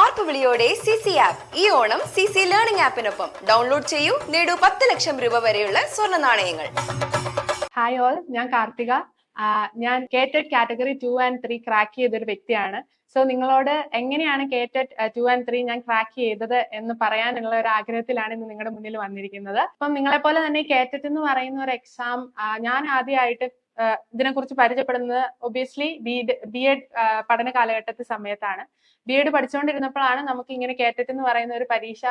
ആർപ്പുവിളിയോടെ C C app ഈ Onam C C learning ആപ്പിനൊപ്പം download ചെയ്യൂ. നേടൂ പത്ത് ലക്ഷം രൂപ വരെയുള്ള സ്വർണ നാണയങ്ങൾ. ഹായ് ഓൾ ഞാൻ കാർത്തിക. ഞാൻ KTET category two and three crack ചെയ്തൊരു വ്യക്തിയാണ്. സോ നിങ്ങളോട് എങ്ങനെയാണ് കേറ്റഡ് ടു ആൻഡ് ത്രീ ഞാൻ ക്രാക്ക് ചെയ്തത് എന്ന് പറയാനുള്ള ഒരു ആഗ്രഹത്തിലാണ് ഇന്ന് നിങ്ങളുടെ മുന്നിൽ വന്നിരിക്കുന്നത്. അപ്പം നിങ്ങളെപ്പോലെ തന്നെ കേറ്റഡ് എന്ന് പറയുന്ന ഒരു എക്സാം ഞാൻ ആദ്യമായിട്ട് ഇതിനെക്കുറിച്ച് പരിചയപ്പെടുന്നത് ഒബിയസ്ലി ബി ബി എഡ് പഠന കാലഘട്ടത്തിൽ സമയത്താണ്. ബി എഡ് പഠിച്ചുകൊണ്ടിരുന്നപ്പോഴാണ് നമുക്ക് ഇങ്ങനെ കേറ്ററ്റ് എന്ന് പറയുന്ന ഒരു പരീക്ഷ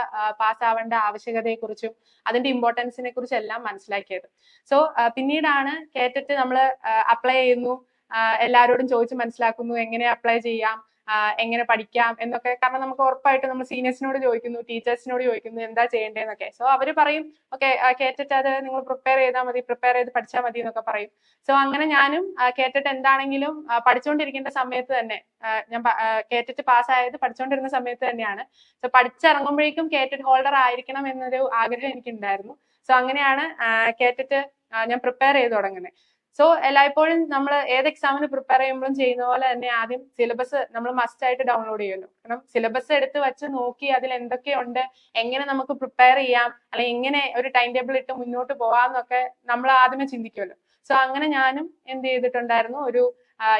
പാസ്സാവേണ്ട ആവശ്യകതയെക്കുറിച്ചും അതിന്റെ ഇമ്പോർട്ടൻസിനെ കുറിച്ചും എല്ലാം മനസ്സിലാക്കിയത് സോ പിന്നീടാണ് കേറ്ററ്റ് നമ്മൾ അപ്ലൈ ചെയ്യുന്നു. എല്ലാവരോടും ചോദിച്ച് മനസ്സിലാക്കുന്നു. എങ്ങനെ അപ്ലൈ ചെയ്യാം? എങ്ങനെ പഠിക്കാം എന്നൊക്കെ. കാരണം നമുക്ക് ഉറപ്പായിട്ട് നമ്മൾ സീനിയേഴ്സിനോട് ചോദിക്കുന്നു ടീച്ചേഴ്സിനോട് ചോദിക്കുന്നു എന്താ ചെയ്യേണ്ടതെന്നൊക്കെ സോ അവർ പറയും ഓക്കെ കേട്ടിട്ട് അത് നിങ്ങൾ പ്രിപ്പയർ ചെയ്താൽ മതി പ്രിപ്പയർ ചെയ്ത് പഠിച്ചാൽ മതി എന്നൊക്കെ പറയും. സോ അങ്ങനെ ഞാനും കേട്ടിട്ട് എന്താണെങ്കിലും പഠിച്ചുകൊണ്ടിരിക്കേണ്ട സമയത്ത് തന്നെ ഞാൻ കേട്ടിട്ട് പാസ്സായത് പഠിച്ചുകൊണ്ടിരുന്ന സമയത്ത് തന്നെയാണ്. സോ പഠിച്ചിറങ്ങുമ്പോഴേക്കും കേട്ടിട്ട് ഹോൾഡർ ആയിരിക്കണം എന്നൊരു ആഗ്രഹം എനിക്കുണ്ടായിരുന്നു. സോ അങ്ങനെയാണ് കേട്ടിട്ട് ഞാൻ പ്രിപ്പയർ ചെയ്ത് തുടങ്ങുന്നത് സോ എല്ലായ്പ്പോഴും നമ്മൾ ഏത് എക്സാമിന് പ്രിപ്പയർ ചെയ്യുമ്പോഴും ചെയ്യുന്ന പോലെ തന്നെ ആദ്യം സിലബസ് നമ്മൾ മസ്റ്റ് ആയിട്ട് ഡൗൺലോഡ് ചെയ്യുന്നു. കാരണം സിലബസ് എടുത്ത് വെച്ച് നോക്കി അതിൽ എന്തൊക്കെയുണ്ട് എങ്ങനെ നമുക്ക് പ്രിപ്പയർ ചെയ്യാം അല്ലെങ്കിൽ എങ്ങനെ ഒരു ടൈം ടേബിൾ ഇട്ട് മുന്നോട്ട് പോവാന്നൊക്കെ നമ്മൾ ആദ്യമേ ചിന്തിക്കുമല്ലോ. സോ അങ്ങനെ ഞാനും എന്ത് ചെയ്തിട്ടുണ്ടായിരുന്നു ഒരു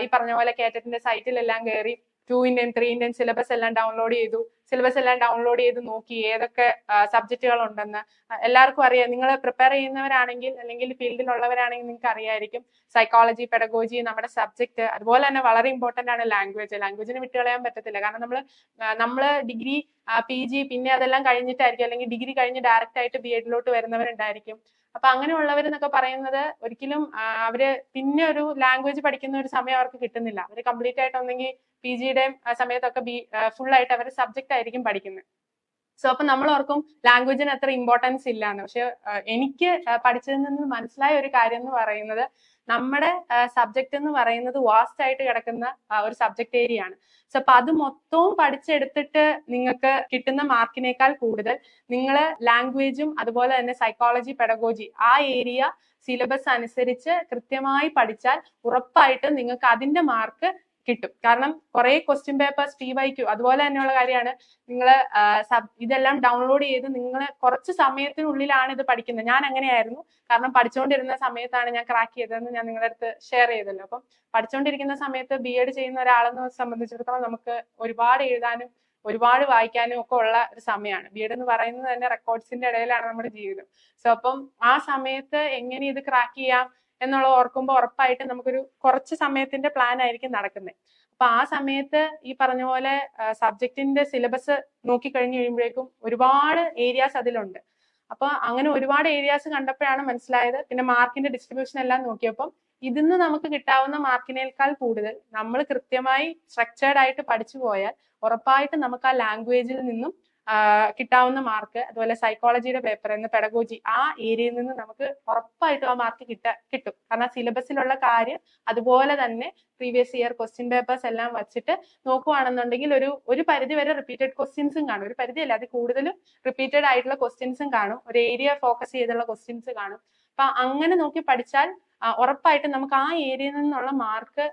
ഈ പറഞ്ഞ പോലെ കേറ്റത്തിന്റെ സൈറ്റിലെല്ലാം കയറി two Indian three Indian syllabus എല്ലാം ഡൗൺലോഡ് ചെയ്തു. സിലബസ് എല്ലാം ഡൗൺലോഡ് ചെയ്ത് നോക്കി ഏതൊക്കെ സബ്ജക്റ്റുകൾ ഉണ്ടെന്ന് എല്ലാവർക്കും അറിയാം. നിങ്ങൾ പ്രിപ്പയർ ചെയ്യുന്നവരാണെങ്കിൽ അല്ലെങ്കിൽ ഫീൽഡിലുള്ളവരാണെങ്കിൽ നിങ്ങൾക്ക് അറിയായിരിക്കും സൈക്കോളജി പെഡഗോജി നമ്മുടെ സബ്ജക്ട് അതുപോലെ തന്നെ വളരെ ഇമ്പോർട്ടന്റ് ആണ് ലാംഗ്വേജ് ലാംഗ്വേജിന് വിട്ടുകളയാൻ പറ്റത്തില്ല. കാരണം നമ്മൾ നമ്മൾ ഡിഗ്രി പി ജി പിന്നെ അതെല്ലാം കഴിഞ്ഞിട്ടായിരിക്കും. അല്ലെങ്കിൽ ഡിഗ്രി കഴിഞ്ഞ് ഡയറക്റ്റ് ആയിട്ട് ബി എഡിലോട്ട് വരുന്നവരുണ്ടായിരിക്കും. അപ്പൊ അങ്ങനെയുള്ളവർ എന്നൊക്കെ പറയുന്നത് ഒരിക്കലും അവർ പിന്നെ ഒരു ലാംഗ്വേജ് പഠിക്കുന്ന ഒരു സമയം അവർക്ക് കിട്ടുന്നില്ല. അവർ കംപ്ലീറ്റ് ആയിട്ട് ഒന്നെങ്കിൽ പി ജിയുടെയും സമയത്തൊക്കെ ബി ഫുൾ ആയിട്ട് അവർ സബ്ജക്റ്റ് ആയിരിക്കും പഠിക്കുന്നത്. സോ അപ്പൊ നമ്മൾ ഓർക്കും ലാംഗ്വേജിന് അത്ര ഇമ്പോർട്ടൻസ് ഇല്ലാന്ന്. പക്ഷെ എനിക്ക് പഠിച്ചതിൽ നിന്ന് മനസ്സിലായ ഒരു കാര്യം എന്ന് പറയുന്നത് നമ്മുടെ സബ്ജക്റ്റ് എന്ന് പറയുന്നത് വാസ്റ്റ് ആയിട്ട് കിടക്കുന്ന ഒരു സബ്ജക്ട് ഏരിയ ആണ്. സോ അപ്പൊ അത് മൊത്തവും പഠിച്ചെടുത്തിട്ട് നിങ്ങൾക്ക് കിട്ടുന്ന മാർക്കിനേക്കാൾ കൂടുതൽ നിങ്ങൾ ലാംഗ്വേജും അതുപോലെ തന്നെ സൈക്കോളജി പെഡഗോജി ആ ഏരിയ സിലബസ് അനുസരിച്ച് കൃത്യമായി പഠിച്ചാൽ ഉറപ്പായിട്ടും നിങ്ങൾക്ക് അതിന്റെ മാർക്ക് കിട്ടും. കാരണം കുറെ ക്വസ്റ്റ്യൻ പേപ്പേഴ്സ് ടി വൈക്കു അതുപോലെ തന്നെയുള്ള കാര്യമാണ് നിങ്ങൾ ഇതെല്ലാം ഡൗൺലോഡ് ചെയ്ത് നിങ്ങൾ കുറച്ച് സമയത്തിനുള്ളിലാണ് ഇത് പഠിക്കുന്നത്. ഞാൻ അങ്ങനെയായിരുന്നു. കാരണം പഠിച്ചുകൊണ്ടിരുന്ന സമയത്താണ് ഞാൻ ക്രാക്ക് ചെയ്തതെന്ന് ഞാൻ നിങ്ങളുടെ അടുത്ത് ഷെയർ ചെയ്തല്ലോ. അപ്പം പഠിച്ചുകൊണ്ടിരിക്കുന്ന സമയത്ത് ബി എഡ് ചെയ്യുന്ന ഒരാളെന്ന് സംബന്ധിച്ചിടത്തോളം നമുക്ക് ഒരുപാട് എഴുതാനും ഒരുപാട് വായിക്കാനും ഒക്കെ ഉള്ള ഒരു സമയമാണ് ബി എഡ് എന്ന് പറയുന്നത് തന്നെ റെക്കോർഡ്സിന്റെ ഇടയിലാണ് നമ്മുടെ ജീവിതം. സോ അപ്പം ആ സമയത്ത് എങ്ങനെ ഇത് ക്രാക്ക് ചെയ്യാം? എന്നുള്ള ഓർക്കുമ്പോൾ ഉറപ്പായിട്ട് നമുക്കൊരു കുറച്ച് സമയത്തിന്റെ പ്ലാൻ ആയിരിക്കും നടക്കുന്നത് അപ്പൊ ആ സമയത്ത് ഈ പറഞ്ഞ പോലെ സബ്ജക്റ്റിന്റെ സിലബസ് നോക്കി കഴിഞ്ഞു കഴിയുമ്പോഴേക്കും ഒരുപാട് ഏരിയാസ് അതിലുണ്ട്. അപ്പൊ അങ്ങനെ ഒരുപാട് ഏരിയാസ് കണ്ടപ്പോഴാണ് മനസ്സിലായത്. പിന്നെ മാർക്കിന്റെ ഡിസ്ട്രിബ്യൂഷൻ എല്ലാം നോക്കിയപ്പോൾ ഇതിന്ന് നമുക്ക് കിട്ടാവുന്ന മാർക്കിനേക്കാൾ കൂടുതൽ നമ്മൾ കൃത്യമായി സ്ട്രക്ചേർഡ് ആയിട്ട് പഠിച്ചു പോയാൽ ഉറപ്പായിട്ടും നമുക്ക് ആ ലാംഗ്വേജിൽ നിന്നും കിട്ടാവുന്ന മാർക്ക് അതുപോലെ സൈക്കോളജിയുടെ പേപ്പർ എന്ന പെഡഗോജി ആ ഏരിയയിൽ നിന്ന് നമുക്ക് ഉറപ്പായിട്ടും ആ മാർക്ക് കിട്ട കിട്ടും. കാരണം സിലബസിലുള്ള കാര്യം അതുപോലെ തന്നെ പ്രീവിയസ് ഇയർ ക്വസ്റ്റ്യൻ പേപ്പേഴ്സ് എല്ലാം വെച്ചിട്ട് നോക്കുവാണെന്നുണ്ടെങ്കിൽ ഒരു ഒരു പരിധി വരെ റിപ്പീറ്റഡ് ക്വസ്റ്റ്യൻസും കാണും. ഒരു പരിധി അല്ല അത് കൂടുതലും റിപ്പീറ്റഡ് ആയിട്ടുള്ള ക്വസ്റ്റ്യൻസും കാണും. ഒരു ഏരിയ ഫോക്കസ് ചെയ്തുള്ള ക്വസ്റ്റ്യൻസ് കാണും. അപ്പൊ അങ്ങനെ നോക്കി പഠിച്ചാൽ ഉറപ്പായിട്ടും നമുക്ക് ആ ഏരിയയിൽ നിന്നുള്ള മാർക്ക്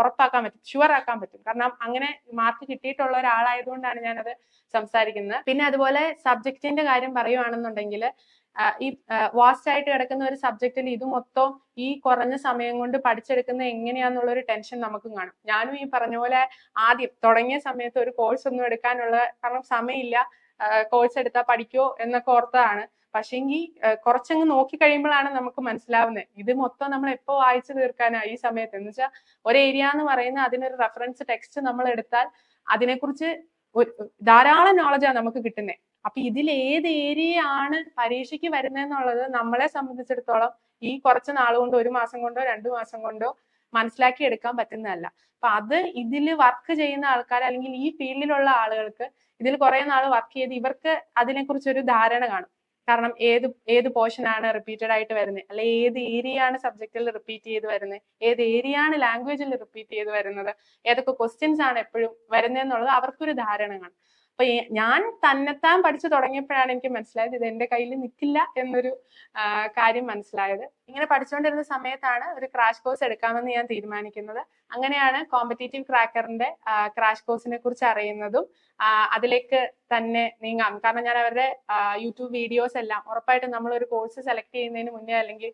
ഉറപ്പാക്കാൻ പറ്റും. ഷുവർ ആക്കാൻ പറ്റും. കാരണം അങ്ങനെ മാർക്ക് കിട്ടിയിട്ടുള്ള ഒരാളായതുകൊണ്ടാണ് ഞാനത് സംസാരിക്കുന്നത്. പിന്നെ അതുപോലെ സബ്ജക്റ്റിന്റെ കാര്യം പറയുവാണെന്നുണ്ടെങ്കിൽ ഈ വാസ്റ്റ് ആയിട്ട് കിടക്കുന്ന ഒരു സബ്ജക്റ്റിൽ ഇത് മൊത്തം ഈ കുറഞ്ഞ സമയം കൊണ്ട് പഠിച്ചെടുക്കുന്ന എങ്ങനെയാന്നുള്ള ഒരു ടെൻഷൻ നമുക്കും കാണും. ഞാനും ഈ പറഞ്ഞ പോലെ ആദ്യം തുടങ്ങിയ സമയത്ത് ഒരു കോഴ്സ് ഒന്നും എടുക്കാനുള്ള കാരണം സമയമില്ല കോഴ്സ് എടുത്താൽ പഠിക്കോ എന്നൊക്കെ ഓർത്തതാണ്. പക്ഷെങ്കിൽ കുറച്ചങ്ങ് നോക്കി കഴിയുമ്പോഴാണ് നമുക്ക് മനസ്സിലാവുന്നത് ഇത് മൊത്തം നമ്മൾ എപ്പോ വായിച്ചു തീർക്കാനാ ഈ സമയത്ത്? എന്ന് വെച്ചാൽ ഒരു ഏരിയ എന്ന് പറയുന്ന അതിനൊരു റെഫറൻസ് ടെക്സ്റ്റ് നമ്മൾ എടുത്താൽ അതിനെക്കുറിച്ച് ധാരാളം നോളജാണ് നമുക്ക് കിട്ടുന്നത് അപ്പൊ ഇതിൽ ഏത് ഏരിയ ആണ് പരീക്ഷയ്ക്ക് വരുന്നതെന്നുള്ളത് നമ്മളെ സംബന്ധിച്ചിടത്തോളം ഈ കുറച്ച് നാൾ കൊണ്ടോ ഒരു മാസം കൊണ്ടോ രണ്ടു മാസം കൊണ്ടോ മനസ്സിലാക്കി എടുക്കാൻ പറ്റുന്നതല്ല. അപ്പൊ അത് ഇതിൽ വർക്ക് ചെയ്യുന്ന ആൾക്കാർ അല്ലെങ്കിൽ ഈ ഫീൽഡിലുള്ള ആളുകൾക്ക് ഇതിൽ കുറെ നാൾ വർക്ക് ചെയ്ത് ഇവർക്ക് അതിനെക്കുറിച്ച് ഒരു ധാരണ കാണും. കാരണം ഏത് ഏത് പോർഷൻ ആണ് റിപ്പീറ്റഡ് ആയിട്ട് വരുന്നത് അല്ലെ ഏത് ഏരിയ ആണ് സബ്ജക്റ്റിൽ റിപ്പീറ്റ് ചെയ്ത് വരുന്നത് ഏത് ഏരിയ ആണ് ലാംഗ്വേജിൽ റിപ്പീറ്റ് ചെയ്ത് വരുന്നത്? ഏതൊക്കെ ക്വസ്റ്റ്യൻസ് ആണ് എപ്പോഴും വരുന്നത് എന്നുള്ളത് അവർക്കൊരു ധാരണ കാണും. അപ്പൊ ഞാൻ തന്നെത്താൻ പഠിച്ചു തുടങ്ങിയപ്പോഴാണ് എനിക്ക് മനസ്സിലായത് ഇത് എന്റെ കയ്യിൽ നിൽക്കില്ല എന്നൊരു കാര്യം മനസ്സിലായത്. ഇങ്ങനെ പഠിച്ചുകൊണ്ടിരുന്ന സമയത്താണ് ഒരു ക്രാഷ് കോഴ്സ് എടുക്കാമെന്ന് ഞാൻ തീരുമാനിക്കുന്നത്. അങ്ങനെയാണ് കോമ്പറ്റേറ്റീവ് ക്രാക്കറിന്റെ ക്രാഷ് കോഴ്സിനെ കുറിച്ച് അറിയുന്നതും അതിലേക്ക് തന്നെ നീങ്ങാം. കാരണം ഞാൻ അവരുടെ യൂട്യൂബ് വീഡിയോസ് എല്ലാം ഉറപ്പായിട്ടും നമ്മൾ ഒരു കോഴ്സ് സെലക്ട് ചെയ്യുന്നതിന് മുന്നേ അല്ലെങ്കിൽ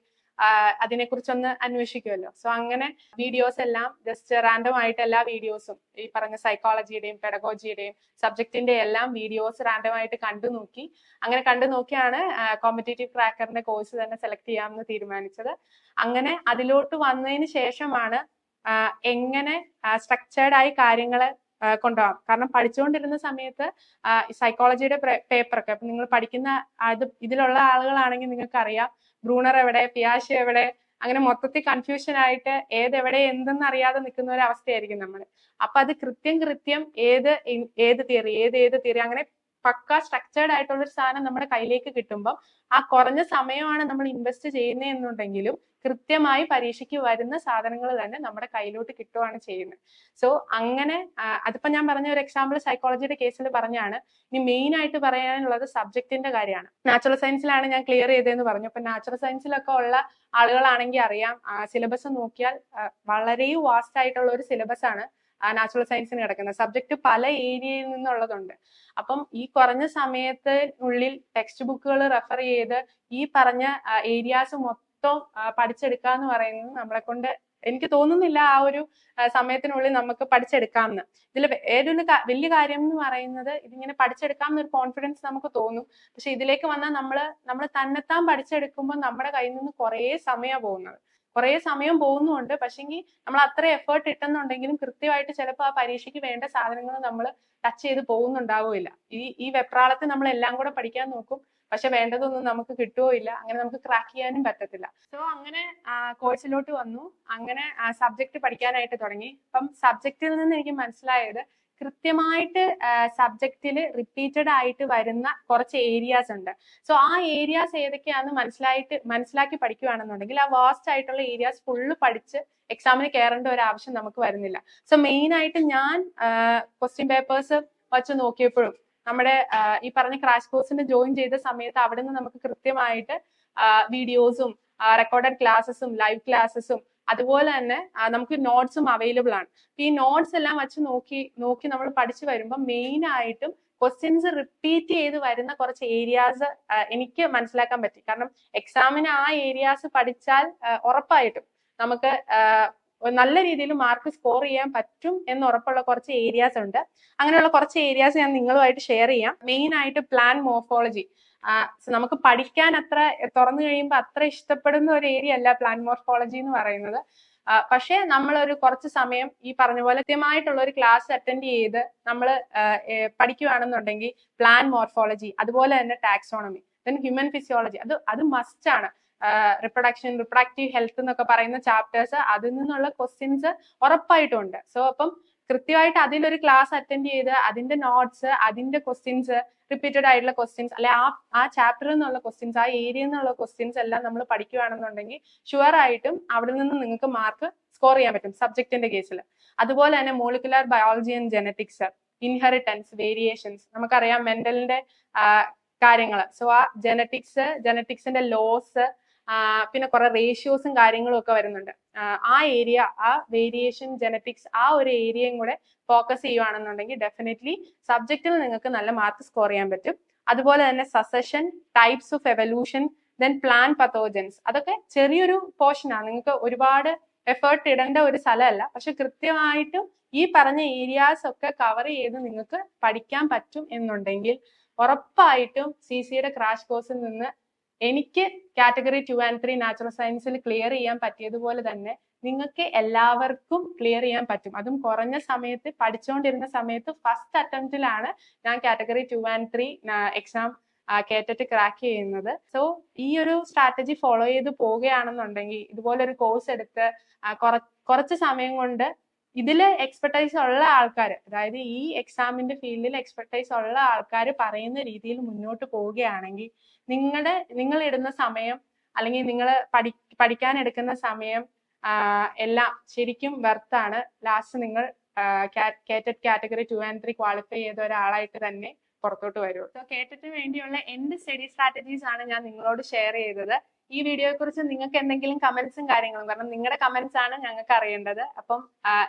അതിനെ കുറിച്ചൊന്ന് അന്വേഷിക്കുമല്ലോ. സോ അങ്ങനെ വീഡിയോസ് എല്ലാം ജസ്റ്റ് റാൻഡം ആയിട്ട് എല്ലാ വീഡിയോസും ഈ പറഞ്ഞ സൈക്കോളജിയുടെയും പെഡഗോജിയുടെയും സബ്ജക്റ്റിന്റെ എല്ലാം വീഡിയോസ് റാൻഡം ആയിട്ട് കണ്ടു നോക്കി. അങ്ങനെ കണ്ടു നോക്കിയാണ് കോമ്പറ്റേറ്റീവ് ക്രാക്കറിന്റെ കോഴ്സ് തന്നെ സെലക്ട് ചെയ്യാമെന്ന് തീരുമാനിച്ചത്. അങ്ങനെ അതിലോട്ട് വന്നതിന് ശേഷമാണ് എങ്ങനെ സ്ട്രക്ചേർഡ് ആയി കാര്യങ്ങൾ കൊണ്ടുപോകാം. കാരണം പഠിച്ചുകൊണ്ടിരുന്ന സമയത്ത് സൈക്കോളജിയുടെ പേപ്പറൊക്കെ നിങ്ങൾ പഠിക്കുന്ന അത് ഇതിലുള്ള ആളുകളാണെങ്കിൽ നിങ്ങൾക്ക് അറിയാം ബ്രൂണർ എവിടെ പിയാഷ് എവിടെ അങ്ങനെ മൊത്തത്തിൽ കൺഫ്യൂഷൻ ആയിട്ട് ഏതെവിടെ എന്തെന്ന് അറിയാതെ നിൽക്കുന്ന ഒരു അവസ്ഥയായിരിക്കും നമ്മൾ അപ്പൊ അത് കൃത്യം കൃത്യം ഏത് ഏത് തിയറി ഏത് ഏത് തിയറി അങ്ങനെ പക്ക സ്ട്രക്ചേർഡ് ആയിട്ടുള്ള ഒരു സാധനം നമ്മുടെ കയ്യിലേക്ക് കിട്ടുമ്പോൾ ആ കുറഞ്ഞ സമയമാണ് നമ്മൾ ഇൻവെസ്റ്റ് ചെയ്യുന്നത് എന്നുണ്ടെങ്കിലും കൃത്യമായി പരീക്ഷയ്ക്ക് വരുന്ന സാധനങ്ങൾ തന്നെ നമ്മുടെ കയ്യിലോട്ട് കിട്ടുകയാണ് ചെയ്യുന്നത്. സോ അങ്ങനെ അതിപ്പോ ഞാൻ പറഞ്ഞ ഒരു എക്സാമ്പിൾ സൈക്കോളജിയുടെ കേസിൽ പറഞ്ഞാണ്. ഇനി മെയിൻ ആയിട്ട് പറയാനുള്ളത് സബ്ജക്റ്റിന്റെ കാര്യമാണ്. നാച്ചുറൽ സയൻസിലാണ് ഞാൻ ക്ലിയർ ചെയ്തതെന്ന് പറഞ്ഞു. അപ്പൊ നാച്ചുറൽ സയൻസിലൊക്കെ ഉള്ള ആളുകളാണെങ്കിൽ അറിയാം സിലബസ് നോക്കിയാൽ വളരെ വാസ്റ്റ് ആയിട്ടുള്ള ഒരു സിലബസ് ആണ്. നാച്ചുറൽ സയൻസിന് കിടക്കുന്ന സബ്ജക്ട് പല ഏരിയയിൽ നിന്നുള്ളതുണ്ട്. അപ്പം ഈ കുറഞ്ഞ സമയത്തിനുള്ളിൽ ടെക്സ്റ്റ് ബുക്കുകൾ റെഫർ ചെയ്ത് ഈ പറഞ്ഞ ഏരിയാസ് മൊത്തം ആ, പഠിച്ചെടുക്കുക എന്ന് പറയുന്നത് നമ്മളെ കൊണ്ട് എനിക്ക് തോന്നുന്നില്ല ആ ഒരു സമയത്തിനുള്ളിൽ നമുക്ക് പഠിച്ചെടുക്കാമെന്ന് ഇതിൽ ഏതൊരു വലിയ കാര്യം എന്ന് പറയുന്നത് ഇതിങ്ങനെ പഠിച്ചെടുക്കാം എന്നൊരു കോൺഫിഡൻസ് നമുക്ക് തോന്നും. പക്ഷെ ഇതിലേക്ക് വന്നാൽ നമ്മൾ നമ്മൾ തന്നെത്താൻ പഠിച്ചെടുക്കുമ്പോൾ നമ്മുടെ കയ്യിൽ നിന്ന് കുറേ സമയമാണ് പോകുന്നത്. കുറേ സമയം പോകുന്നുണ്ട്. പക്ഷെങ്കിൽ നമ്മൾ അത്ര എഫേർട്ട് ഇട്ടെന്നുണ്ടെങ്കിലും കൃത്യമായിട്ട് ചിലപ്പോൾ ആ പരീക്ഷയ്ക്ക് വേണ്ട സാധനങ്ങൾ നമ്മൾ ടച്ച് ചെയ്ത് പോകുന്നുണ്ടാവില്ല ഈ ഈ വെപ്രാളത്തെ നമ്മൾ എല്ലാം കൂടെ പഠിക്കാൻ നോക്കും. പക്ഷെ വേണ്ടതൊന്നും നമുക്ക് കിട്ടുകയോ ഇല്ല. അങ്ങനെ നമുക്ക് ക്രാക്ക് ചെയ്യാനും പറ്റത്തില്ല. സോ അങ്ങനെ കോഴ്സിലോട്ട് വന്നു. അങ്ങനെ സബ്ജക്ട് പഠിക്കാനായിട്ട് തുടങ്ങി. അപ്പം സബ്ജക്റ്റിൽ നിന്ന് എനിക്ക് മനസ്സിലായത് കൃത്യമായിട്ട് സബ്ജക്റ്റിൽ റിപ്പീറ്റഡ് ആയിട്ട് വരുന്ന കുറച്ച് ഏരിയാസ് ഉണ്ട്. സോ ആ ഏരിയാസ് ഏതൊക്കെയാണെന്ന് മനസ്സിലായിട്ട് മനസ്സിലാക്കി പഠിക്കുകയാണെന്നുണ്ടെങ്കിൽ ആ വാസ്റ്റ് ആയിട്ടുള്ള ഏരിയാസ് ഫുള്ള് പഠിച്ച് എക്സാമിന് കയറേണ്ട ഒരു ആവശ്യം നമുക്ക് വരുന്നില്ല. സോ മെയിൻ ആയിട്ട് ഞാൻ ക്വസ്റ്റ്യൻ പേപ്പേഴ്സ് വച്ച് നോക്കിയപ്പോഴും നമ്മുടെ ഈ പറഞ്ഞ ക്രാഷ് കോഴ്സിന് ജോയിൻ ചെയ്ത സമയത്ത് അവിടെ നിന്ന് നമുക്ക് കൃത്യമായിട്ട് വീഡിയോസും റെക്കോർഡഡ് ക്ലാസ്സസും ലൈവ് ക്ലാസ്സസും അതുപോലെ തന്നെ നമുക്ക് നോട്ട്സും അവൈലബിൾ ആണ്. ഈ നോട്ട്സ് എല്ലാം വെച്ച് നോക്കി നോക്കി നമ്മൾ പഠിച്ചു വരുമ്പോൾ മെയിൻ ആയിട്ടും ക്വസ്റ്റ്യൻസ് റിപ്പീറ്റ് ചെയ്ത് വരുന്ന കുറച്ച് ഏരിയാസ് എനിക്ക് മനസ്സിലാക്കാൻ പറ്റി. കാരണം എക്സാമിന് ആ ഏരിയാസ് പഠിച്ചാൽ ഉറപ്പായിട്ടും നമുക്ക് നല്ല രീതിയിൽ മാർക്ക് സ്കോർ ചെയ്യാൻ പറ്റും എന്ന് ഉറപ്പുള്ള കുറച്ച് ഏരിയാസ് ഉണ്ട്. അങ്ങനെയുള്ള കുറച്ച് ഏരിയാസ് ഞാൻ നിങ്ങളുമായിട്ട് ഷെയർ ചെയ്യാം. മെയിൻ ആയിട്ട് പ്ലാൻ മോർഫോളജി നമുക്ക് പഠിക്കാൻ അത്ര തുറന്നു കഴിയുമ്പോൾ അത്ര ഇഷ്ടപ്പെടുന്ന ഒരു ഏരിയ അല്ല പ്ലാൻ മോർഫോളജി എന്ന് പറയുന്നത്. പക്ഷേ നമ്മൾ ഒരു കുറച്ച് സമയം ഈ പറഞ്ഞ പോലെ കൃത്യമായിട്ടുള്ള ഒരു ക്ലാസ് അറ്റൻഡ് ചെയ്ത് നമ്മൾ പഠിക്കുകയാണെന്നുണ്ടെങ്കിൽ പ്ലാൻ മോർഫോളജി അതുപോലെ തന്നെ ടാക്സോണമി ദെൻ ഹ്യൂമൻ ഫിസിയോളജി അത് അത് മസ്റ്റ് ആണ്. റിപ്രൊഡക്ഷൻ റിപ്രൊഡക്റ്റീവ് ഹെൽത്ത് എന്നൊക്കെ പറയുന്ന ചാപ്റ്റേഴ്സ് അതിൽ നിന്നുള്ള ക്വസ്റ്റ്യൻസ് ഉറപ്പായിട്ടും ഉണ്ട്. സോ അപ്പം കൃത്യമായിട്ട് അതിലൊരു ക്ലാസ് അറ്റൻഡ് ചെയ്ത് അതിന്റെ നോട്ട്സ് അതിന്റെ ക്വസ്റ്റ്യൻസ് റിപ്പീറ്റഡ് ആയിട്ടുള്ള ക്വസ്റ്റ്യൻസ് അല്ലെ ആ ആ ചാപ്റ്ററിൽ നിന്നുള്ള ക്വസ്റ്റ്യൻസ് ആ ഏരിയയിൽ നിന്നുള്ള ക്വസ്റ്റ്യൻസ് എല്ലാം നമ്മൾ പഠിക്കുകയാണെന്നുണ്ടെങ്കിൽ ഷുവർ ആയിട്ടും അവിടെ നിന്ന് നിങ്ങൾക്ക് മാർക്ക് സ്കോർ ചെയ്യാൻ പറ്റും സബ്ജക്റ്റിന്റെ കേസിൽ അതുപോലെ തന്നെ molecular biology and genetics inheritance variations നമുക്കറിയാം മെന്റലിന്റെ കാര്യങ്ങൾ സോ ആ ജനറ്റിക്സ് ജനറ്റിക്സിന്റെ ലോസ് പിന്നെ കുറെ റേഷ്യോസും കാര്യങ്ങളും ഒക്കെ വരുന്നുണ്ട്. ആ, ഏരിയ ആ വേരിയേഷൻ ജനറ്റിക്സ് ആ ഒരു ഏരിയയും കൂടെ ഫോക്കസ് ചെയ്യുവാണെന്നുണ്ടെങ്കിൽ ഡെഫിനറ്റ്ലി സബ്ജക്റ്റിൽ നിങ്ങൾക്ക് നല്ല മാർക്ക് സ്കോർ ചെയ്യാൻ പറ്റും. അതുപോലെ തന്നെ succession types of evolution then plant pathogens അതൊക്കെ ചെറിയൊരു പോർഷനാണ് നിങ്ങൾക്ക് ഒരുപാട് എഫേർട്ട് ഇടേണ്ട ഒരു സ്ഥലമല്ല. പക്ഷെ കൃത്യമായിട്ട് ഈ പറഞ്ഞ ഏരിയാസ് ഒക്കെ കവർ ചെയ്ത് നിങ്ങൾക്ക് പഠിക്കാൻ പറ്റും എന്നുണ്ടെങ്കിൽ ഉറപ്പായിട്ടും സി സിയുടെ ക്രാഷ് കോഴ്സിൽ നിന്ന് എനിക്ക് category two and three natural സയൻസിൽ ക്ലിയർ ചെയ്യാൻ പറ്റിയതുപോലെ തന്നെ നിങ്ങൾക്ക് എല്ലാവർക്കും ക്ലിയർ ചെയ്യാൻ പറ്റും. അതും കുറഞ്ഞ സമയത്ത് പഠിച്ചുകൊണ്ടിരുന്ന സമയത്ത് ഫസ്റ്റ് അറ്റംപ്റ്റിലാണ് ഞാൻ category two and three exam കേട്ടിട്ട് ക്രാക്ക് ചെയ്യുന്നത്. സോ ഈ ഒരു സ്ട്രാറ്റജി ഫോളോ ചെയ്ത് പോവുകയാണെന്നുണ്ടെങ്കിൽ ഇതുപോലെ ഒരു കോഴ്സ് എടുത്ത് കുറച്ച് സമയം കൊണ്ട് ഇതിൽ എക്സ്പെർട്ടൈസ് ഉള്ള ആൾക്കാർ അതായത് ഈ എക്സാമിന്റെ ഫീൽഡിൽ എക്സ്പെർട്ടൈസ് ഉള്ള ആൾക്കാർ പറയുന്ന രീതിയിൽ മുന്നോട്ട് പോവുകയാണെങ്കിൽ നിങ്ങളുടെ നിങ്ങൾ ഇടുന്ന സമയം അല്ലെങ്കിൽ നിങ്ങൾ പഠി പഠിക്കാൻ എടുക്കുന്ന സമയം എല്ലാം ശരിക്കും വെർത്താണ് ലാസ്റ്റ് നിങ്ങൾ കേറ്റഡ് category two and three qualify ചെയ്ത ഒരാളായിട്ട് തന്നെ പുറത്തോട്ട് വരുള്ളൂ. സോ കേറ്ററ്റിന് വേണ്ടിയുള്ള എന്ത് സ്റ്റഡി സ്ട്രാറ്റജീസ് ആണ് ഞാൻ നിങ്ങളോട് ഷെയർ ചെയ്തത്. ഈ വീഡിയോയെ കുറിച്ച് നിങ്ങൾക്ക് എന്തെങ്കിലും കമന്റ്സും കാര്യങ്ങളും കാരണം നിങ്ങളുടെ കമന്റ്സ് ആണ് ഞങ്ങൾക്ക് അറിയേണ്ടത്. അപ്പം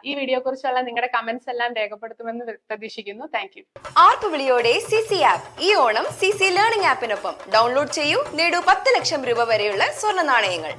ഈ വീഡിയോ കുറിച്ചുള്ള നിങ്ങളുടെ കമന്റ്സ് എല്ലാം രേഖപ്പെടുത്തുമെന്ന് പ്രതീക്ഷിക്കുന്നു. താങ്ക് യു ആർപ്പ് വിളിയോടെ സി സി ആപ്പ് ഈ ഓണം സി സി ലേണിംഗ് ആപ്പിനൊപ്പം ഡൗൺലോഡ് ചെയ്യൂ. നേടൂ പത്ത് ലക്ഷം രൂപ വരെയുള്ള സ്വർണ നാണയങ്ങൾ.